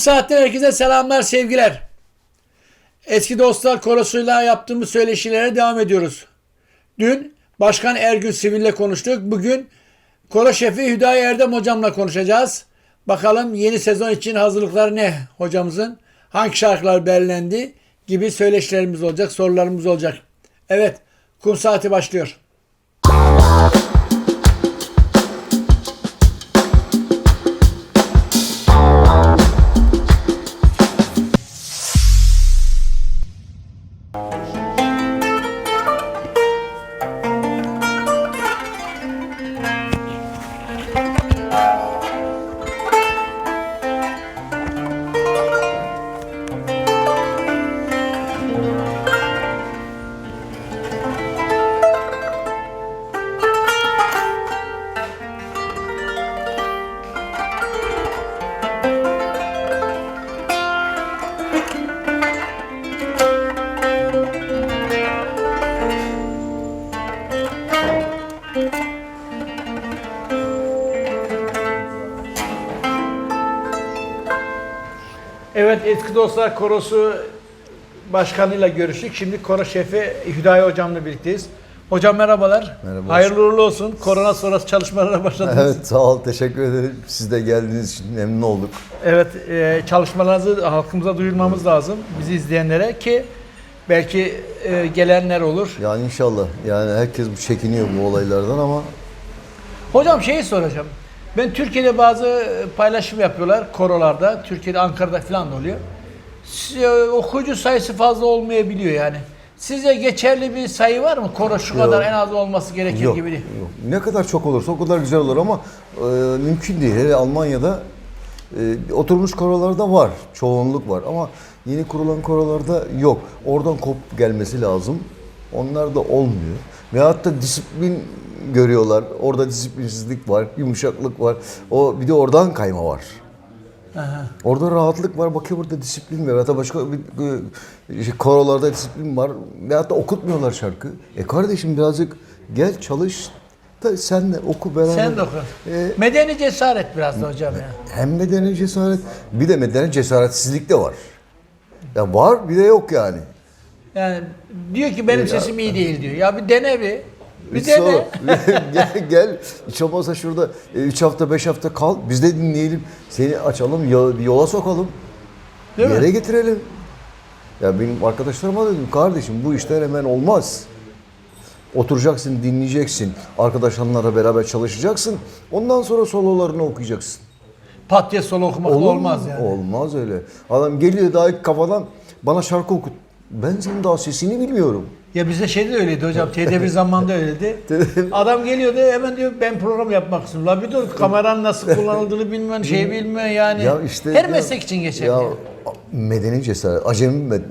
saatten herkese selamlar, sevgiler. Eski dostlar korosuyla yaptığımız söyleşilere devam ediyoruz. Dün Başkan Ergün Sivil'le konuştuk. Bugün koro şefi Hüdayi Erdem hocamla konuşacağız. Bakalım yeni sezon için hazırlıklar ne hocamızın? Hangi şarkılar belirlendi gibi söyleşilerimiz olacak, sorularımız olacak. Evet, kum saati başlıyor. Evet eski dostlar korosu başkanıyla görüştük. Şimdi koro şefi Hüdayi hocamla birlikteyiz. Hocam merhabalar. Merhaba. Hayırlı uğurlu olsun. Korona sonrası çalışmalara başladınız. Evet, Evet sağ ol teşekkür ederim. Siz de geldiğiniz için memnun olduk. e, çalışmalarınızı halkımıza duyurmamız lazım. Bizi izleyenlere ki belki e, gelenler olur. Yani inşallah yani herkes çekiniyor bu olaylardan ama Hocam şeyi soracağım. Ben Türkiye'de bazı paylaşım yapıyorlar korolarda. Türkiye'de Ankara'da falan da oluyor. E, Okuyucu sayısı fazla olmayabiliyor yani. Sizce geçerli bir sayı var mı? Koro şu kadar en az olması gerekir yok, gibi değil. yok. Ne kadar çok olursa o kadar güzel olur ama e, mümkün değil. Hele Almanya'da e, oturmuş korolarda var. Çoğunluk var ama yeni kurulan korolarda yok. Oradan kop gelmesi lazım. Onlar da olmuyor. Veyahut da disiplin görüyorlar. Orada disiplinsizlik var, yumuşaklık var. O bir de oradan kayma var. Aha. Orada rahatlık var. Bakıyor burada disiplin var. Hatta başka bir, bir- şey, korolarda disiplin var. Veyahut da okutmuyorlar şarkı. E kardeşim birazcık gel çalış. Da sen de oku beraber. Sen de oku. E, Medeni cesaret biraz da hocam ya. hem medeni cesaret bir de medeni cesaretsizlik de var. Ya var bir de yok yani. Yani diyor ki benim sesim iyi değil diyor. Ya bir dene bir. Bir Sor. dene. gel, gel. Hiç olmazsa şurada 3 hafta 5 hafta kal. Biz de dinleyelim. Seni açalım yo- bir yola sokalım. Değil bir mi? yere getirelim. Ya benim arkadaşlarıma dedim kardeşim bu işler hemen olmaz. Oturacaksın, dinleyeceksin. Arkadaşlarla beraber çalışacaksın. Ondan sonra sololarını okuyacaksın. Pat diye solo okumak olmaz yani. Olmaz öyle. Adam geliyor daha ilk kafadan bana şarkı okut. Ben senin daha sesini bilmiyorum. Ya bizde şeyde de öyleydi hocam. TD1 zamanında öyleydi. Adam geliyordu hemen diyor ben program yapmak istiyorum. La bir dur kameranın nasıl kullanıldığını bilmiyorsun, şey bilmiyorsun yani. Ya işte Her ya- meslek için geçerli. Ya medeni cesaret, acemi med-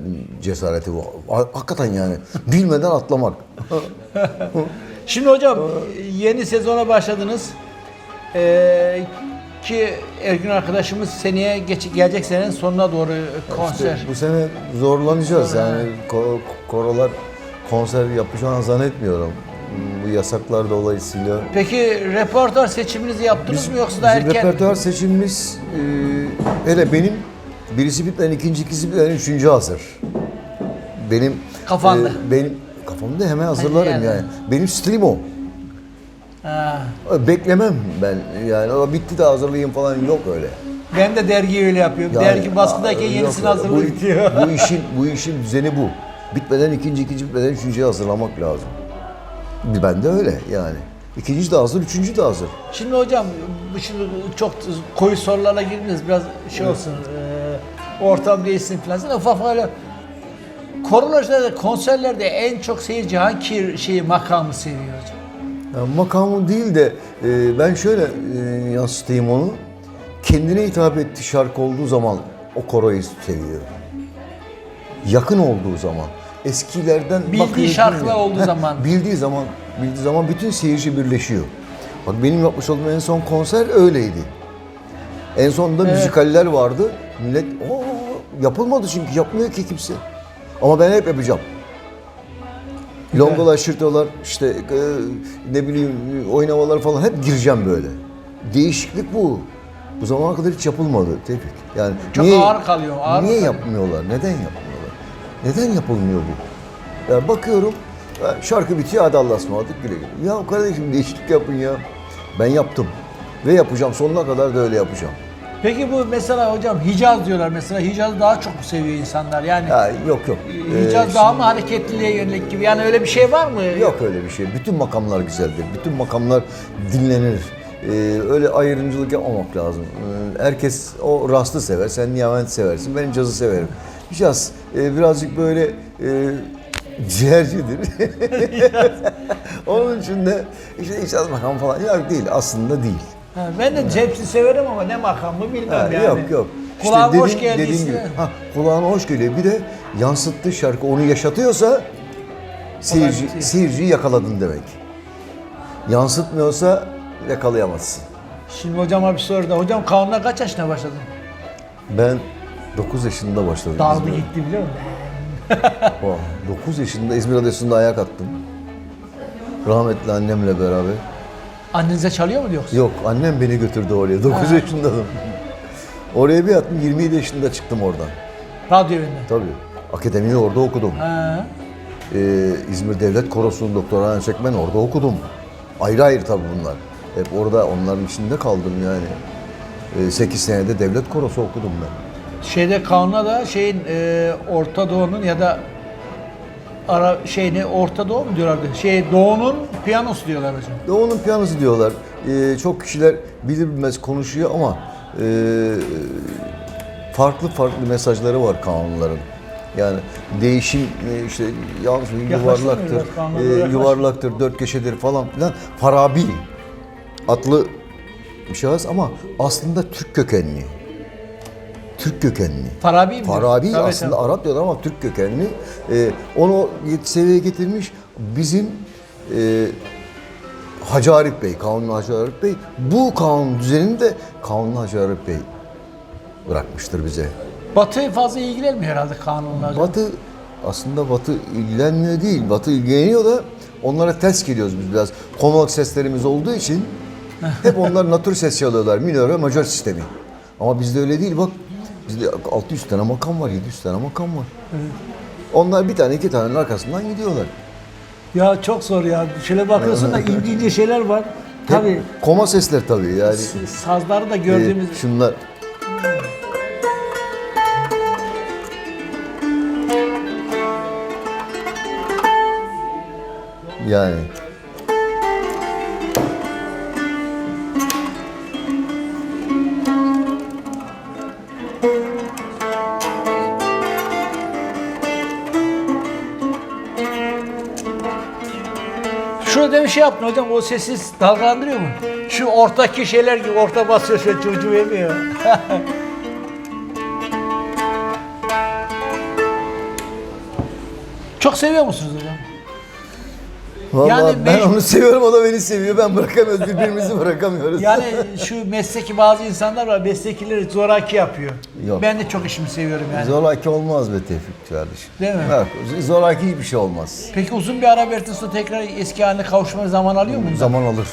cesareti bu. Ha- Hakikaten yani bilmeden atlamak. Şimdi hocam yeni sezona başladınız. Ee, ki Ergün arkadaşımız seneye geç, gelecek senenin sonuna doğru konser. İşte bu sene zorlanacağız yani ko- korolar konser yapacağını zannetmiyorum. Bu yasaklar dolayısıyla. Peki repertuar seçiminizi yaptınız mı yoksa da Bizim erken? repertuar seçimimiz e, hele benim birisi bitmeyen ikinci ikisi bitmeyen üçüncü hazır. Benim Kafanda. e, benim kafamda hemen hazırlarım yani. yani. Benim stilim o. Ha. Beklemem ben yani o bitti de hazırlayayım falan yok öyle. Ben de dergiyi öyle yapıyorum. Yani, Dergi baskıdayken yenisini yok, hazırlayıp bu, diyor. bu işin bu işin düzeni bu. Bitmeden ikinci, ikinci bitmeden üçüncüyü hazırlamak lazım. Ben de öyle yani. İkinci de hazır, üçüncü de hazır. Şimdi hocam bu şimdi çok koyu sorularla girdiniz biraz şey olsun e, ortam değilsin falan. Ufak öyle korolojilerde konserlerde en çok seyirci hangi şeyi makamı seviyor hocam? Yani makamı değil de e, ben şöyle e, yansıtayım onu. Kendine hitap ettiği şarkı olduğu zaman o koroyu seviyor. Yakın olduğu zaman. Eskilerden Bildiği bakıyor, şarkılar dinliyor. olduğu Heh, zaman. Bildiği zaman, bildiği zaman bütün seyirci birleşiyor. Bak benim yapmış olduğum en son konser öyleydi. En sonunda müzikaller vardı. Millet o yapılmadı çünkü yapmıyor ki kimse. Ama ben hep yapacağım. Longolar, şırtolar, işte e, ne bileyim oynamalar falan hep gireceğim böyle. Değişiklik bu. Bu zamana kadar hiç yapılmadı Tevfik. Yani Çok ağır kalıyor, ağır niye kalıyor. yapmıyorlar? Neden yapmıyorlar? Neden yapılmıyor bu? Ya bakıyorum ya şarkı bitiyor hadi Allah'a ısmarladık güle güle. Ya kardeşim değişiklik yapın ya. Ben yaptım. Ve yapacağım. Sonuna kadar da öyle yapacağım. Peki bu mesela hocam Hicaz diyorlar mesela Hicaz'ı daha çok mu seviyor insanlar yani Ya yok yok. Hicaz Ee, daha mı hareketliliğe yönelik gibi yani öyle bir şey var mı? Yok öyle bir şey. Bütün makamlar güzeldir. Bütün makamlar dinlenir. Ee, öyle ayrımcılık yapmamak lazım. Ee, herkes o rastı sever. Sen Nihavent seversin. Ben cazı severim. Caz e, birazcık böyle e, ciğercidir. Onun için de işte caz makam falan. Yok değil. Aslında değil. Ha, ben de hepsini severim ama ne makamı bilmem Ha, yani. Yok yok. Kulağıma hoş geldiyse. gibi. Ha, kulağına hoş geliyor. Bir de yansıttığı şarkı onu yaşatıyorsa seyirci, Olay- seyirciyi yakaladın demek. Yansıtmıyorsa yakalayamazsın. Şimdi hocama bir soru da hocam kanuna kaç yaşına başladın? Ben 9 yaşında başladım. Dağıldı İzmir'e. gitti biliyor musun? Vay, 9 yaşında İzmir Adası'nda ayak attım. Rahmetli annemle beraber. Annenize çalıyor mu yoksa? Yok annem beni götürdü oraya. 9 yaşındaydım. Oraya bir attım 27 yaşında çıktım oradan. Radyo evinden. Tabii. Akademiyi orada okudum. Ha. Ee, İzmir Devlet Korosu'nun doktorana çekmen orada okudum. Ayrı ayrı tabii bunlar. Hep orada onların içinde kaldım yani. 8 senede devlet korosu okudum ben. Şeyde kanuna da şeyin e, Orta Doğu'nun ya da ara şeyini Orta Doğu mu diyorlardı? Şey Doğu'nun piyanosu diyorlar hocam. Doğu'nun piyanosu diyorlar. Ee, çok kişiler bilir bilmez konuşuyor ama e, farklı farklı mesajları var kanunların. Yani değişim e, işte yanlış mı yuvarlaktır, e, yuvarlaktır, dört köşedir falan filan. Farabi adlı bir şahıs ama aslında Türk kökenli. Türk kökenli. Farabi mi? Farabi Tabii, aslında tabii. Arap diyorlar ama Türk kökenli. Ee, onu seviyeye getirmiş bizim e, Hacı Arif Bey, Kanuni Hacı Arif Bey. Bu kanun düzenini de Kanuni Hacı Arif Bey bırakmıştır bize. Batı fazla ilgilenmiyor herhalde kanunla. Batı aslında Batı ilgilenmiyor değil. Batı ilgileniyor da onlara ters geliyoruz biz biraz. Konolog seslerimiz olduğu için hep onlar natür ses çalıyorlar. Minör ve majör sistemi. Ama bizde öyle değil bak. Bizde 600 tane makam var, 700 tane makam var. Onlar bir tane iki tanenin arkasından gidiyorlar. Ya çok zor ya. Şöyle bakıyorsun da ince ince şeyler var. Tabii koma sesler tabii yani. sazları da Ee, gördüğümüz şunlar. Yani Bir şey yaptın hocam o sesi dalgalandırıyor mu? Şu ortaki şeyler gibi orta basıyor şöyle çocuğu yemiyor. Çok seviyor musunuz? Vallahi Yani ben onu seviyorum o da beni seviyor. Ben bırakamıyoruz birbirimizi bırakamıyoruz. Yani şu mesleki bazı insanlar var meslekileri zoraki yapıyor. Yok. Ben de çok işimi seviyorum yani. Zoraki olmaz be Tevfik kardeşim. Değil mi? Yok, zoraki hiçbir şey olmaz. Peki uzun bir ara verdikten sonra tekrar eski haline kavuşma zaman alıyor mu? Zaman alır.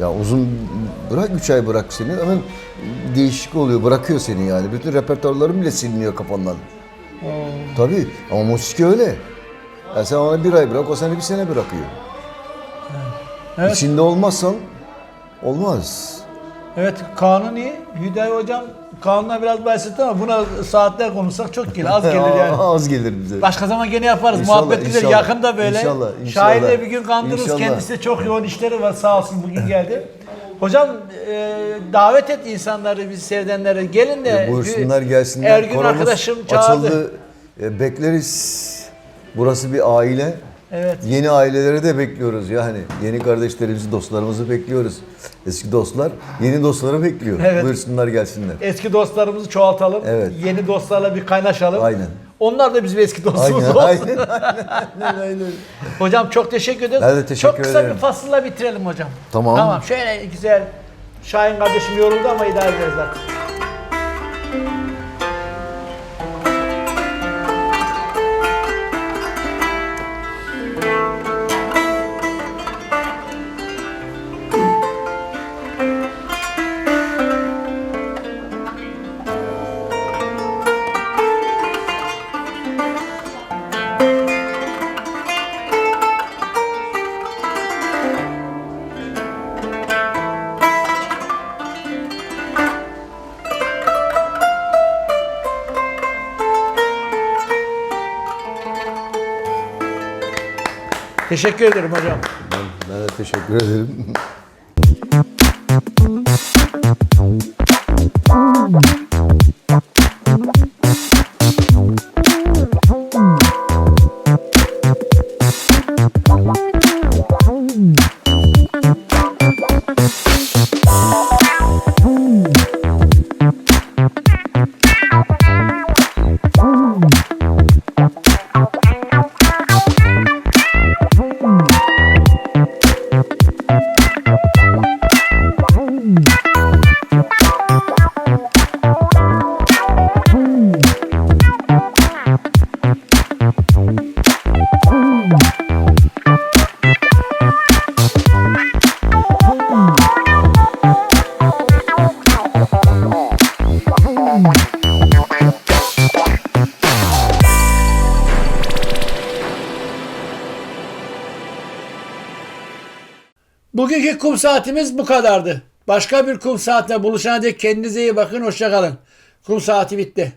Ya uzun bırak 3 ay bırak seni hemen değişik oluyor bırakıyor seni yani. Bütün repertuarların bile siliniyor kafandan. Tabii ama musiki öyle. Ya sen ona bir ay bırak o seni bir sene bırakıyor. Evet. İçinde olmazsan olmaz. Evet kanuni Hüdayi hocam kanuna biraz bahsetti ama buna saatler konuşsak çok gelir az gelir yani. Az gelir bize. Başka zaman gene yaparız. İnşallah, Muhabbet güzel. inşallah. Yakında böyle. İnşallah, inşallah. Şahin'le bir gün kandırırız. İnşallah. Kendisi de çok yoğun işleri var. Sağ olsun bugün geldi. Hocam e, davet et insanları, bizi sevdenleri. Gelin de. E, Buyursunlar gelsinler. Ergün Koromuz arkadaşım çağırdı. Açıldı. E, bekleriz. Burası bir aile. Evet. Yeni aileleri de bekliyoruz yani. Yeni kardeşlerimizi, dostlarımızı bekliyoruz. Eski dostlar yeni dostları bekliyor. Evet. Buyursunlar gelsinler. Eski dostlarımızı çoğaltalım. Evet. Yeni dostlarla bir kaynaşalım. Aynen. Onlar da bizim eski dostumuz Aynen, olsun. aynen, aynen, aynen. Hocam çok teşekkür ederiz. Ben de teşekkür Çok kısa ederim. bir fasılla bitirelim hocam. Tamam. Tamam şöyle güzel. Şahin kardeşim yoruldu ama idare ederiz artık. Teşekkür ederim hocam. Ben, ben de teşekkür ederim. Bugünkü kum saatimiz bu kadardı. Başka bir kum saatine buluşana dek kendinize iyi bakın. Hoşçakalın. Kum saati bitti.